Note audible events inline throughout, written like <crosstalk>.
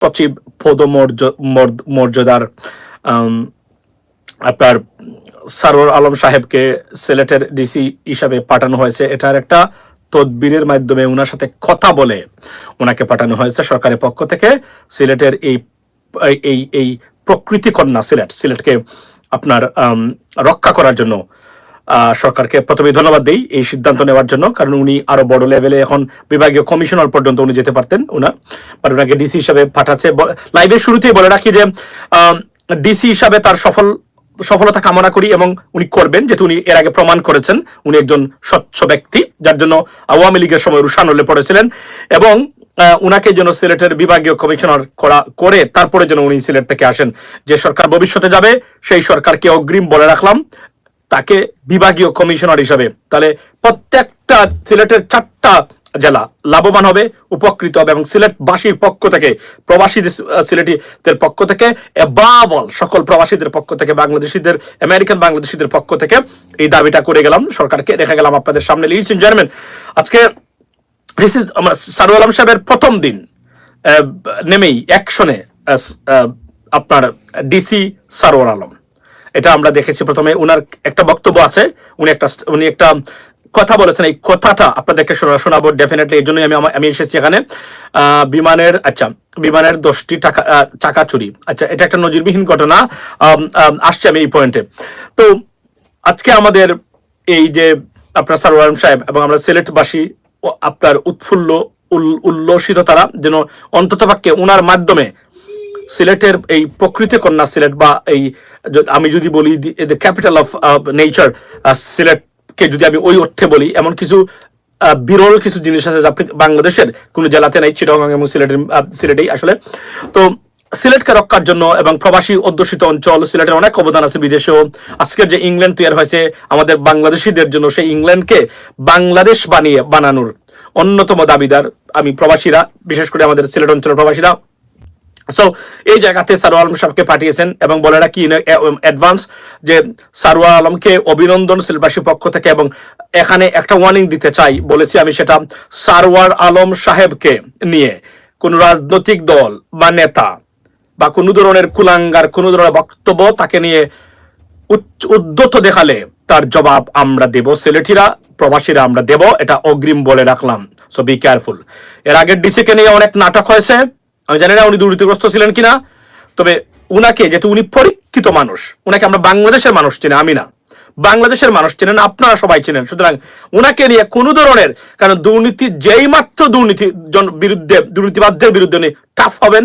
সচিব পদমর্যাদার আপনার সারোয়ার আলম সাহেবকে সিলেটের ডিসি হিসাবে পাঠানো হয়েছে। এটার একটা তদবিরের মাধ্যমে ওনার সাথে কথা বলে ওনাকে পাঠানো হয়েছে সরকারের পক্ষ থেকে। সিলেটের এই এই এই প্রকৃতি কন্যা সিলেট, সিলেটকে আপনার রক্ষা করার জন্য সরকারকে প্রথমে ধন্যবাদ দিই এই সিদ্ধান্ত নেওয়ার জন্য, কারণ উনি আরও বড় লেভেলে এখন বিভাগীয় কমিশনার পর্যন্ত উনি যেতে পারতেন উনার। বাট ওনাকে ডিসি হিসাবে পাঠাচ্ছে। লাইভের শুরুতেই বলে রাখি যে ডিসি হিসাবে তার সফল, সফলতা কামনা করি এবং উনি করবেন, যেহেতু উনি এর আগে প্রমাণ করেছেন। উনি একজন স্বচ্ছ ব্যক্তি, যার জন্য আওয়ামী লীগের সময় রুশানলে পড়েছিলেন এবং উনাকে যেন সিলেটের বিভাগীয় কমিশনার করা, করে তারপরে যেন উনি সিলেট থেকে আসেন। যে সরকার ভবিষ্যতে যাবে, সেই সরকারকে অগ্রিম বলে রাখলাম। তাকে বিভাগীয় কমিশনার হিসাবে। তাহলে প্রত্যেকটা সিলেটের চারটা জেলা লাভবান হবে, উপকৃত হবে এবং সিলেটবাসীর পক্ষ থেকে, প্রবাসীদের সিলেটিদের পক্ষ থেকে এবাবল সকল প্রবাসীদের পক্ষ থেকে, বাংলাদেশিদের, আমেরিকান বাংলাদেশিদের পক্ষ থেকে এই দাবিটা করে গেলাম। সরকারকে রেখে গেলাম আপনাদের সামনে। লিখছেন জানবেন আজকে সারু আলম সাহেবের প্রথম দিন নেমেই অ্যাকশনে আপনার ডিসি সারোয়ার আলম। এটা আমরা দেখেছি প্রথমে। উনার একটা বক্তব্য আছে, উনি একটা উনি একটা কথা বলেছেন। এই কথাটা আপনাদেরকে শোনাবো ডেফিনেটলি এই জন্যই আমি আমি এসেছি এখানে। বিমানের আচ্ছা বিমানের দশটি টাকা চাকা চুরি। আচ্ছা এটা একটা নজিরবিহীন ঘটনা। আসছে আমি এই পয়েন্টে তো, আজকে আমাদের এই যে আপনার সারওয়ারম সাহেব এবং আমরা সিলেটবাসী আপনার উৎফুল্ল উল্লসিত তারা যেন অন্ততপক্ষে উনার মাধ্যমে সিলেটের এই প্রকৃতি কন্যা সিলেট বা এই আমি যদি বলি দ্য ক্যাপিটাল অফ নেচার সিলেটকে যদি আমি ওই অর্থে বলি, এমন কিছু বিরল কিছু জিনিস আছে যা বাংলাদেশের কোনো জেলাতে নাই, চিটগাং এবং সিলেটের সিলেটেই আসলে। তো সিলেটকে রক্ষার জন্য এবং প্রবাসী অধ্যুষিত অঞ্চল, সিলেটের অনেক অবদান আছে বিদেশেও। আজকের যে ইংল্যান্ড তৈরি হয়েছে, আমাদের বাংলাদেশিদের জন্য সেই ইংল্যান্ডকে বাংলাদেশ বানিয়ে বানানোর অন্যতম দাবিদার আমি প্রবাসীরা, বিশেষ করে আমাদের সিলেট অঞ্চলের প্রবাসীরা। সো এই জায়গাতে সারোয়ার আলম সাহেবকে পাঠিয়েছেন এবং বলে রাখি অ্যাডভান্স যে সারোয়ার আলমকে অভিনন্দন সিলবাসীর পক্ষ থেকে এবং এখানে একটা ওয়ার্নিং দিতে চাই। বলেছি আমি সেটা সারওয়ার আলম সাহেবকে নিয়ে। কোন রাজনৈতিক দল বা নেতা বা কোনো ধরনের কুলাঙ্গার, কোনো ধরনের বক্তব্য তাকে নিয়ে উদ্যত দেখালে তার জবাব আমরা দেব। সিলেটিরা প্রবাসীরা আমরা দেব, এটা অগ্রিম বলে রাখলাম। সো বি কেয়ারফুল এর আগের ডিসিকে নিয়ে অনেক নাটক হয়েছে। আমি জানি না উনি দুর্নীতিগ্রস্ত ছিলেন কিনা, তবে উনাকে, যেহেতু উনি পরীক্ষিত মানুষ, উনাকে আমরা বাংলাদেশের মানুষ চিনি, আমি না। বাংলাদেশের মানুষ চেনেন, আপনারা সবাই চেনেন। সুতরাং উনাকে নিয়ে কোন ধরনের, কারণ দুর্নীতি, যেই মাত্র দুর্নীতি বিরুদ্ধে, দুর্নীতিবাদদের বিরুদ্ধে উনি টাফ হবেন,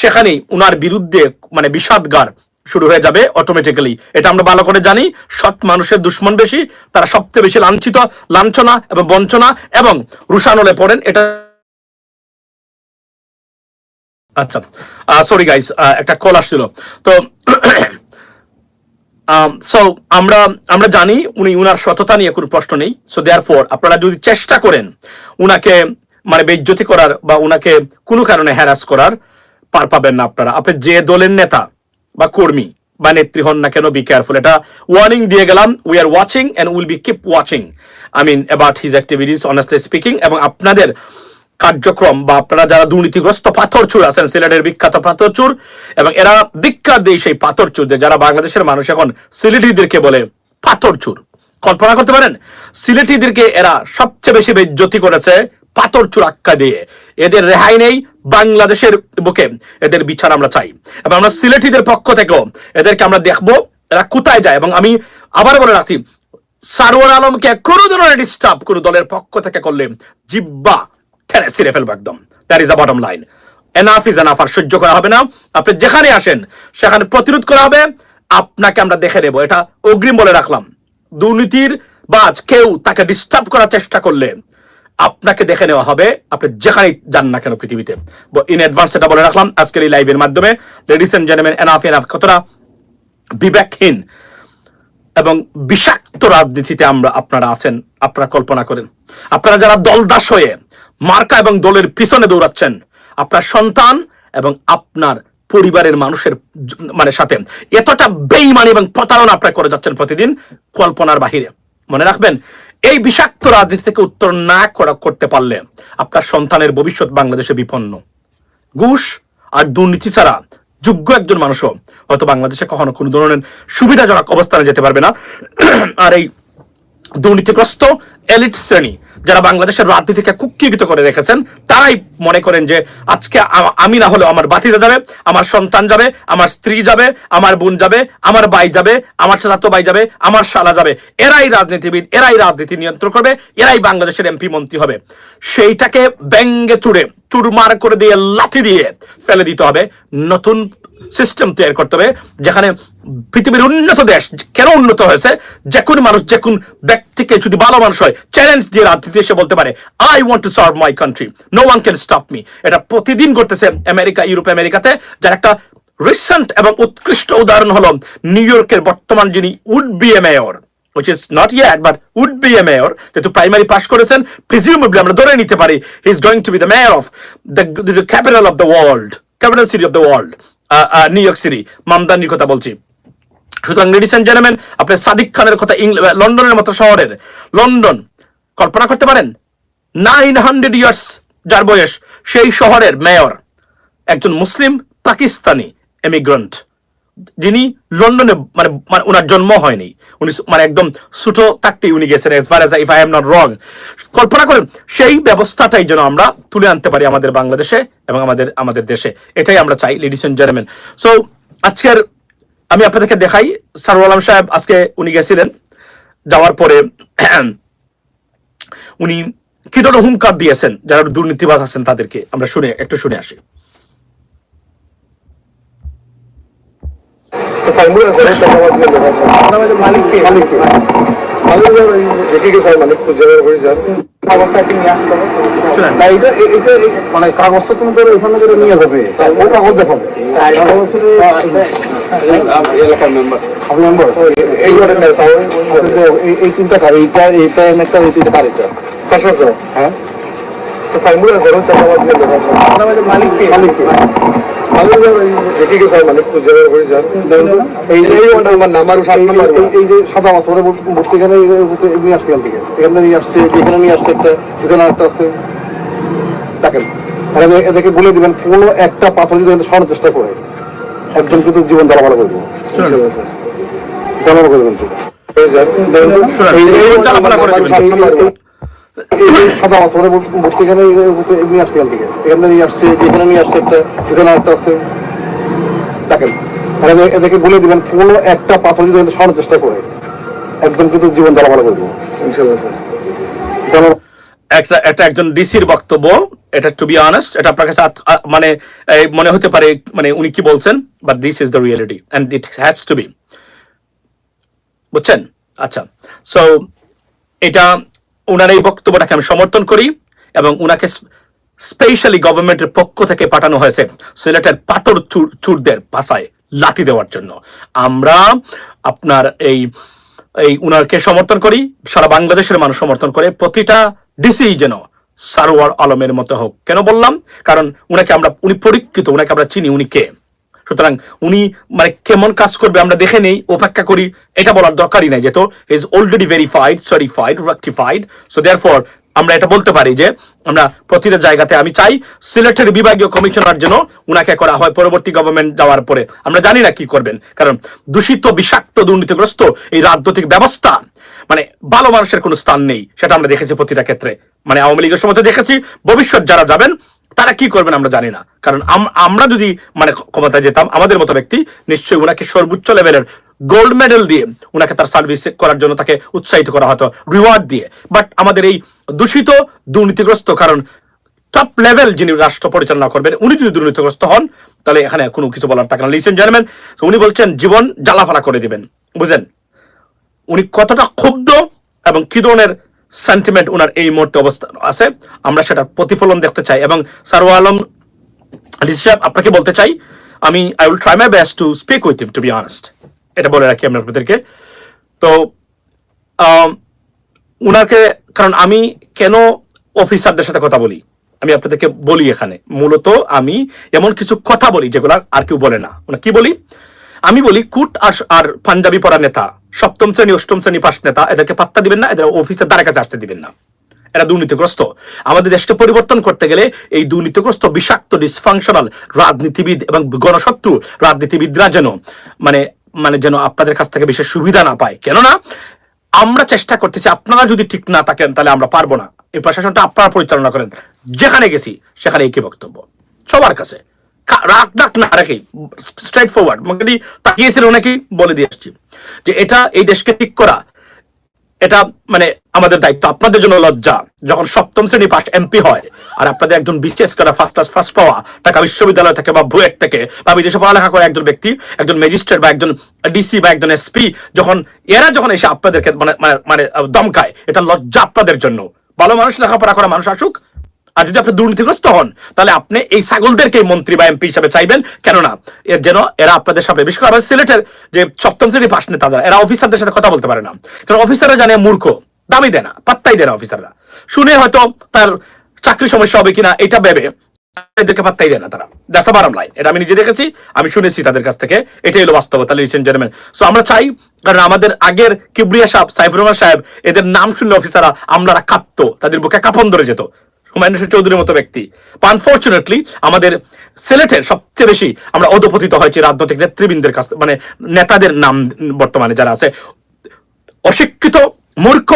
সেখানেই উনার বিরুদ্ধে মানে বিষাদগার শুরু হয়ে যাবে অটোমেটিক্যালি এটা আমরা ভালো করে জানি, সৎ মানুষের দুশ্মন বেশি, তারা সবচেয়ে বেশি লাঞ্ছিত, লাঞ্ছনা এবং বঞ্চনা এবং রুশানলে পড়েন, এটা আচ্ছা সরি গাইস একটা কল আসছিল। তো <clears throat> সো আমরা আমরা জানি উনি উনার সততা নিয়ে কোনো প্রশ্ন নেই। সো দেয়ার ফোর আপনারা যদি চেষ্টা করেন উনাকে মানে বেজ্জতি করার বা উনাকে কোনো কারণে হ্যারাস করার, পার পাবেন না আপনারা। আপনি যে দলের নেতা বা কর্মী বা নেত্রী হন না কেন বি কেয়ারফুল এটা ওয়ার্নিং দিয়ে গেলাম। We are watching and will be keep watching I mean about his activities honestly speaking এবং আপনাদের কার্যক্রম বা আপনারা যারা দুর্নীতিগ্রস্ত পাথর চুর আছেন, সিলেটের বিখ্যাত পাথর চুর এবং এরা বিখ্যাত দেয় সেই পাথর চুরদের যারা বাংলাদেশের মানুষ এখন সিলেটিদেরকে বলে পাথর চুর। কল্পনা করতে পারেন, সিলেটিদেরকে এরা সবচেয়ে বেশি বেজ্জতি করেছে পাথর চুর আক্কা দিয়ে। এদের রেহাই নেই বাংলাদেশের বুকে, এদের বিচার আমরা চাই। এবং আমরা সিলেটিদের পক্ষ থেকেও এদেরকে আমরা দেখব এরা কোথায় যায়। এবং আমি আবার বলে রাখছি, সারোয়ার আলমকে কোনো ধরনের ডিস্টার্ব কোনো দলের পক্ষ থেকে করলে জিব্বা ছিঁড়ে ফেলব একদম। That is a bottom line enough is enough আর সহ্য করা হবে না। আপনি যেখানে আসেন, সেখানে প্রতিরোধ করা হবে। আপনাকে আমরা দেখে নেব। এটা অগ্রিম বলে রাখলাম। দুর্নীতির বাজ, কেউ তাকে ডিস্টার্ব করার চেষ্টা করলে আপনাকে দেখে নেওয়া হবে। আপনি যেখানেই যান না কেন পৃথিবীতে। ইন অ্যাডভান্স এটা বলে রাখলাম। আজকের এই লাইভের মাধ্যমে ladies and gentleman enough enough কতটা বিবেকহীন এবং বিষাক্ত রাজনীতিতে আমরা আপনারা আছেন, আপনারা কল্পনা করেন। আপনারা যারা দলদাস হয়ে মার্কা এবং দলের পিছনে দৌড়াচ্ছেন আপনার সন্তান এবং আপনার পরিবারের মানুষের মানে সাথে। এতটা বেইমানি এবং প্রতারণা আপনারা করে যাচ্ছেন প্রতিদিন কল্পনার বাহিরে। মনে রাখবেন, এই বিষাক্ত রাজনীতি থেকে উত্তর না করা, করতে পারলে আপনার সন্তানের ভবিষ্যৎ বাংলাদেশে বিপন্ন। ঘুষ আর দুর্নীতি ছাড়া যোগ্য একজন মানুষও হয়তো বাংলাদেশে কখনো কোনো ধরনের সুবিধাজনক অবস্থানে যেতে পারবে না। আর এই দুর্নীতিগ্রস্ত এলিট শ্রেণি যারা বাংলাদেশের রাজনীতিকে কুক্ষিগত করে রেখেছেন, তারাই মনে করেন যে আজকে আমি না হলেও আমার বাতিদা যাবে, আমার সন্তান যাবে, আমার স্ত্রী যাবে, আমার বোন যাবে, আমার ভাই যাবে, আমার চাচাতো ভাই যাবে, আমার শালা যাবে। এরাই রাজনীতিবিদ, এরাই রাজনীতি নিয়ন্ত্রণ করবে, এরাই বাংলাদেশের এমপি মন্ত্রী হবে। সেইটাকে ব্যঙ্গে চুড়ে চুরমার করে দিয়ে লাথি দিয়ে ফেলে দিতে হবে নতুন সিস্টেম তৈরি করতে হবে, যেখানে পৃথিবীর উন্নত দেশ কেন উন্নত হয়েছে? যে কোন মানুষ যে কোন ব্যক্তিকে যদি ভালো মানুষ হয় চ্যালেঞ্জ দিয়ে রাজনীতি এসে বলতে পারে I want to serve my country no one can stop me এটা প্রতিদিন করতেছে আমেরিকা, ইউরোপ, আমেরিকাতে, যার একটা রিসেন্ট এবং উৎকৃষ্ট উদাহরণ হলো নিউ ইয়র্কের বর্তমান যিনি would be a mayor which is not yet, but would be a mayor, যেহেতু প্রাইমারি পাস করেছেন প্রিজিউমেবলি আমরা ধরে নিতে পারি he is going to be the mayor of the capital of the world capital city of the world new York city মামদানির কথা বলছি। সুতরাং ladies and gentleman আপনি সাদিক খানের কথা লন্ডনের মতো শহরের, লন্ডন, কল্পনা করতে পারেন? নাইন হান্ড্রেড ইয়ার্স যার বয়স, সেই শহরের মেয়র একজন মুসলিম পাকিস্তানি এমিগ্রান্ট যিনি লন্ডনে মানে মানে ওনার জন্ম হয়নি। উনি মানে একদম ছোট থাকতেই উনি গেছেন as far as if I am not wrong কল্পনা করেন, সেই ব্যবস্থাটাই যেন আমরা তুলে আনতে পারি আমাদের বাংলাদেশে এবং আমাদের আমাদের দেশে। এটাই আমরা চাই লেডিস এন্ড জেন্টলম্যান সো আজকের, আমি আপনাদেরকে দেখাই সারুল আলম সাহেব আজকে উনি গেছিলেন, যাওয়ার পরে উনি কি ধরনের হুঙ্কার দিয়েছেন, যারা দুর্নীতিবাজ আছেন তাদেরকে? আমরা শুনে, একটু শুনে আসি। দিয়ে লেখা আছে। আমাদের মালিককে? মালিককে। মালিক ওই দেখে মালিক তো জেনারেল করে যান কাগজটাকে নিয়ে আসতে হবে। না এটা এটা এই- মানে কাগজটা তুমি করে ওখানে করে নিয়ে যাবে। ও কাগজ দেখাবো এলাকার মেম্বার আপনি নম্বর এই তিনটা কার এইটা এইটা একটা এই কার এটা পাঁচশো দিয়ে মালিককে মালিককে সাদা এখানে নিয়ে আসছে এখান থেকে। এখানে নিয়ে আসছে এখানে নিয়ে আসছে একটা এখানে একটা আছে। দেখেন আমি এদেরকে বলে দিবেন কোনো একটা পাথর যদি সরানোর চেষ্টা করে একজন কিন্তু জীবন জ্বালাপালা করব জ্বালাপালা করে দেবেন শুধু। যান। শুনেন এই- এই এই- জ্বালাপালা করে দিবেন। আসছে একটা বক্তব্য, এটা টু বি অনেস্ট এটা আপনার কাছে মানে মনে হতে পারে মানে উনি কি বলছেন? But this is the reality and it has to be বুঝছেন? আচ্ছা। সো এটা ওনার এই বক্তব্যটাকে আমি সমর্থন করি এবং ওনাকে স্পেশালি গভর্নমেন্টের পক্ষ থেকে পাঠানো হয়েছে সিলেটের পাথর চুর- চুরদের ভাষায় লাথি দেওয়ার জন্য। আমরা আপনার এই এই উনারকে সমর্থন করি, সারা বাংলাদেশের মানুষ সমর্থন করে, প্রতিটা ডিসি যেন সারোয়ার আলমের মতো হোক। কেন বললাম? কারণ উনাকে আমরা, উনি পরীক্ষিত, উনাকে আমরা চিনি, উনি কে? সুতরাং উনি মানে কেমন কাজ করবে আমরা দেখে নেই, অপেক্ষা করি, এটা বলার দরকারই নাই, যেহেতু is already verified certified rectified so therefore আমরা এটা বলতে পারি যে, আমরা প্রতিটা জায়গাতে আমি চাই, সিলেটের বিভাগীয় কমিশনার যেন উনাকে করা হয় পরবর্তী গভর্নমেন্ট যাওয়ার পরে। আমরা জানি না কি করবেন, কারণ দূষিত, বিষাক্ত, দুর্নীতিগ্রস্ত এই রাজনৈতিক ব্যবস্থা মানে ভালো মানুষের কোনো স্থান নেই, সেটা আমরা দেখেছি প্রতিটা ক্ষেত্রে। মানে আওয়ামী লীগের সময় দেখেছি, ভবিষ্যৎ যারা যাবেন তারা কি করবেন আমরা জানি না। কারণ আমরা যদি মানে ক্ষমতায় যেতাম, আমাদের মতো ব্যক্তি নিশ্চয়ই ওনাকে সর্বোচ্চ লেভেলের গোল্ড মেডেল দিয়ে ওনাকে তার সার্ভিস করার জন্য তাকে উৎসাহিত করা হতো রিওয়ার্ড দিয়ে। বাট আমাদের এই দূষিত, দুর্নীতিগ্রস্ত, কারণ টপ লেভেল যিনি রাষ্ট্র পরিচালনা করবেন, উনি যদি দুর্নীতিগ্রস্ত হন, তাহলে এখানে কোনো কিছু বলার থাকে না। লিসেন জেন্টলম্যান উনি বলছেন, জীবন জ্বালাফালা করে দিবেন। বুঝলেন? উনি কতটা ক্ষুব্ধ এবং কি ধরনের সেন্টিমেন্ট ওনার এই মুহূর্তে অবস্থা আছে। আমরা সেটার প্রতিফলন দেখতে চাই এবং সারোয়া আলম সাহেব, আপনাকে বলতে চাই, আমি I will try my best to speak with to be honest এটা বলে রাখি আমি আপনাদেরকে। তো উনাকে, কারণ আমি কেন অফিসারদের সাথে কথা বলি? আমি আপনাদেরকে বলি এখানে। মূলত আমি এমন কিছু কথা বলি যেগুলো আর কেউ বলে না। কি বলি? আমি বলি, কুট আর আর পাঞ্জাবি পড়া নেতা। সপ্তম শ্রেণি, অষ্টম শ্রেণি পাশ নেতা এদেরকে পাত্তা দিবেন না, এদের অফিসের দ্বারা কাছে আসতে দিবেন না। এরা দুর্নীতিগ্রস্ত। আমাদের দেশকে পরিবর্তন করতে গেলে এই দুর্নীতিগ্রস্ত, বিষাক্ত ডিসফাংশনাল রাজনীতিবিদ এবং গণশত্রু, রাজনীতিবিদরা যেন মানে মানে যেন আপনাদের কাছ থেকে বিশেষ সুবিধা না পায়। কেননা, আমরা চেষ্টা করতেছি, আপনারা যদি ঠিক না থাকেন, তাহলে আমরা পারব না। এই প্রশাসনটা আপনারা পরিচালনা করেন। যেখানে গেছি, সেখানে একই বক্তব্য। সবার কাছে। রাগ ডাক না রেখে স্ট্রেট ফরওয়ার্ড মানে তাকিয়েছিল অনেকেই বলে দিয়ে আসছি। যে এটা এই দেশকে ঠিক করা, এটা মানে আমাদের দায়িত্ব, আপনাদের জন্য লজ্জা। যখন সপ্তম শ্রেণি পাস এমপি হয়, আর আপনাদের একজন বিশেষ করে ফার্স্ট ক্লাস ফার্স্ট পাওয়া, ঢাকা বিশ্ববিদ্যালয় থেকে বা বুয়েট থেকে, বা বিদেশে পড়ালেখা করে একজন ব্যক্তি, একজন ম্যাজিস্ট্রেট বা একজন ডিসি বা একজন এসপি যখন, এরা যখন এসে আপনাদেরকে মানে মানে- মানে দমকায়, এটা লজ্জা আপনাদের জন্য। ভালো মানুষ লেখাপড়া করা, মানুষ আসুক আর যদি আপনি দুর্নীতিগ্রস্ত হন, তাহলে আপনি এই ছাগলদেরকে মন্ত্রী বা এমপি হিসাবে চাইবেন। কেননা, এর যেন এরা আপনাদের সামনে, বিশেষ করে সিলেটের যে সপ্তম শ্রেণি পাশ নেতা এরা অফিসারদের সাথে কথা বলতে পারে না। কারণ অফিসাররা জানে মূর্খ, দামি দেয় না, পাত্তাই দেয় না অফিসাররা শুনে হয়তো তার চাকরি সমস্যা হবে কিনা, এটা ভেবে এদেরকে পাত্তাই দেয় না তারা। বারাম লাইন এটা আমি নিজে দেখেছি, আমি শুনেছি তাদের কাছ থেকে, এটাই হলো বাস্তবতা জেন্টলম্যান সো আমরা চাই, কারণ আমাদের আগের কিবরিয়া সাহেব, সাইফুর রহমান সাহেব, এদের নাম শুনলে অফিসাররা আমলারা কাঁপতো তাদের বুকে কাপন ধরে যেত। হুমায়ুন রশিদ চৌধুরীর মতো ব্যক্তি। আনফর্চুনেটলি আমাদের সিলেটের সবচেয়ে বেশি আমরা অধপতিত হয়েছি রাজনৈতিক নেতৃবৃন্দের কাছ মানে নেতাদের নাম বর্তমানে যারা আছে। অশিক্ষিত, মূর্খ,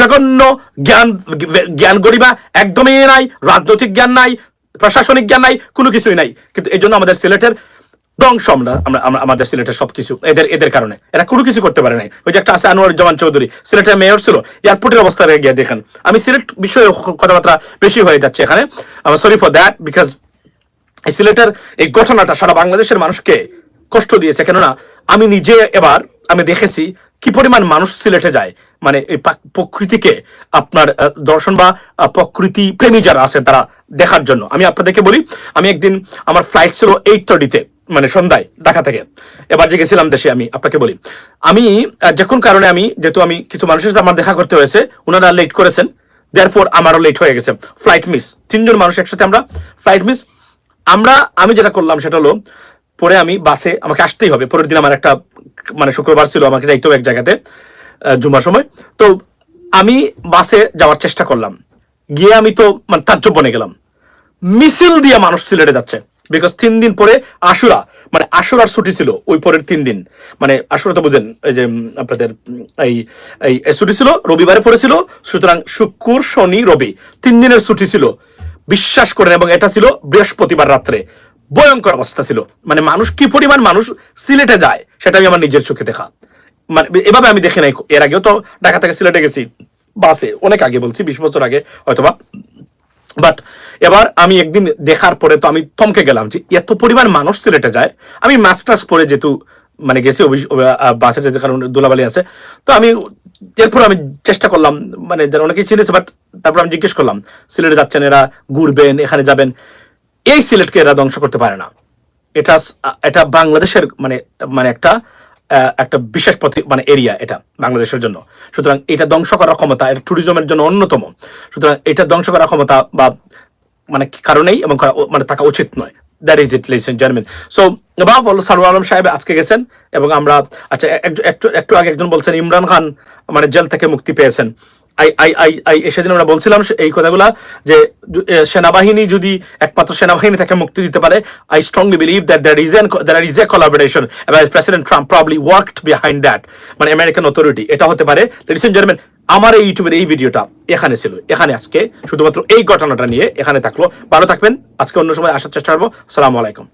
জঘন্য, জ্ঞান জ্ঞান গরিমা একদমই নাই, রাজনৈতিক জ্ঞান নাই, প্রশাসনিক জ্ঞান নাই, কোনো কিছুই নাই। কিন্তু এই জন্য আমাদের সিলেটের ধ্বংস আমরা, আমরা- আমাদের সিলেটের সবকিছু, এদের এদের কারণে। এরা কোনো কিছু করতে পারে নাই। ওই যে একটা আছে আনোয়ার জামান চৌধুরী, সিলেটের মেয়র ছিল, এয়ারপোর্টের অবস্থা গিয়ে দেখেন। আমি সিলেট বিষয়ে কথাবার্তা বেশি হয়ে যাচ্ছে এখানে। সরি ফর দ্যাট বিকজ এই সিলেটের এই ঘটনাটা সারা বাংলাদেশের মানুষকে কষ্ট দিয়েছে। কেননা, আমি নিজে এবার, আমি দেখেছি কি পরিমাণ মানুষ সিলেটে যায়। মানে এই প্রকৃতিকে আপনার দর্শন বা প্রকৃতি প্রেমী যারা আছেন তারা দেখার জন্য। আমি আপনাদেরকে বলি, আমি একদিন আমার ফ্লাইট ছিল এইট থার্টিতে মানে সন্ধ্যায় ঢাকা থেকে। এবার যে গেছিলাম দেশে আমি আপনাকে বলি। আমি যে কোন কারণে আমি, যেহেতু আমি কিছু মানুষের সাথে আমার দেখা করতে হয়েছে ওনারা লেট করেছেন দেয়ারফোর আমারও লেট হয়ে গেছে। ফ্লাইট মিস তিনজন মানুষ একসাথে আমরা ফ্লাইট মিস আমরা, আমি যেটা করলাম সেটা হলো, পরে আমি বাসে আমাকে আসতেই হবে। পরের দিন আমার একটা মানে শুক্রবার ছিল, আমাকে যাইতে হবে এক জায়গাতে। জুমার সময়। তো আমি বাসে যাওয়ার চেষ্টা করলাম। গিয়ে আমি তো মানে তাজ্জব বনে গেলাম। মিছিল দিয়ে মানুষ সিলেটে যাচ্ছে। বিকজ তিন দিন পরে আশুরা মানে আশুরার ছুটি ছিল ওই পরের তিন দিন। মানে আশুরা তো বুঝেন, এই যে আপনাদের এই এই ছুটি ছিল, রবিবারে পড়েছিল, সুতরাং শুক্র, শনি, রবি তিন দিনের ছুটি ছিল। বিশ্বাস করেন, এবং এটা ছিল বৃহস্পতিবার রাত্রে। ভয়ঙ্কর অবস্থা ছিল। মানে মানুষ কি পরিমাণ মানুষ সিলেটে যায়, সেটা আমি আমার নিজের চোখে দেখা। মানে এভাবে আমি দেখি নাই। এর আগেও তো ঢাকা থেকে সিলেটে গেছি। বাসে, অনেক আগে বলছি, বিশ বছর আগে হয়তোবা। বাট এবার আমি একদিন দেখার পরে তো আমি থমকে গেলাম যে এত পরিমাণ মানুষ সিলেটে যায়। আমি মাস্টার্স পরে যেহেতু মানে গেছি বাসে যে কারণে দোলাবালি আছে, তো আমি এরপর আমি চেষ্টা করলাম মানে যারা অনেকেই চিনেছে বাট তারপর আমি জিজ্ঞেস করলাম, সিলেটে যাচ্ছেন এরা, ঘুরবেন, এখানে যাবেন? এই সিলেটকে এরা ধ্বংস করতে পারে না। এটা এটা বাংলাদেশের মানে মানে একটা একটা বিশেষ প্রতি মানে এরিয়া এটা বাংলাদেশের জন্য। সুতরাং এটা ধ্বংস করার ক্ষমতা, এটা ট্যুরিজমের জন্য অন্যতম। সুতরাং এটা ধ্বংস করার ক্ষমতা বা মানে কারণেই এবং মানে থাকা উচিত নয়। দ্যাট ইজ ইট লিসেন জার্মেন সো বা বলো সারুর আলম সাহেব আজকে গেছেন এবং আমরা আচ্ছা এক- একটু একটু আগে একজন বলছেন, ইমরান খান মানে জেল থেকে মুক্তি পেয়েছেন। সেদিন আমরা বলছিলাম এই কথাগুলা যে সেনাবাহিনী যদি একমাত্র সেনাবাহিনী থেকে মুক্তি দিতে পারে I strongly believe that there is there is a collaboration president Trump probably worked behind that মানে আমেরিকান অথরিটি এটা হতে পারে। লেডিস এন্ড আমার এই ইউটিউবের এই ভিডিওটা এখানে ছিল। এখানে আজকে শুধুমাত্র এই ঘটনাটা নিয়ে এখানে থাকল। ভালো থাকবেন। আজকে অন্য সময় আসার চেষ্টা করব। সালামু আলাইকুম।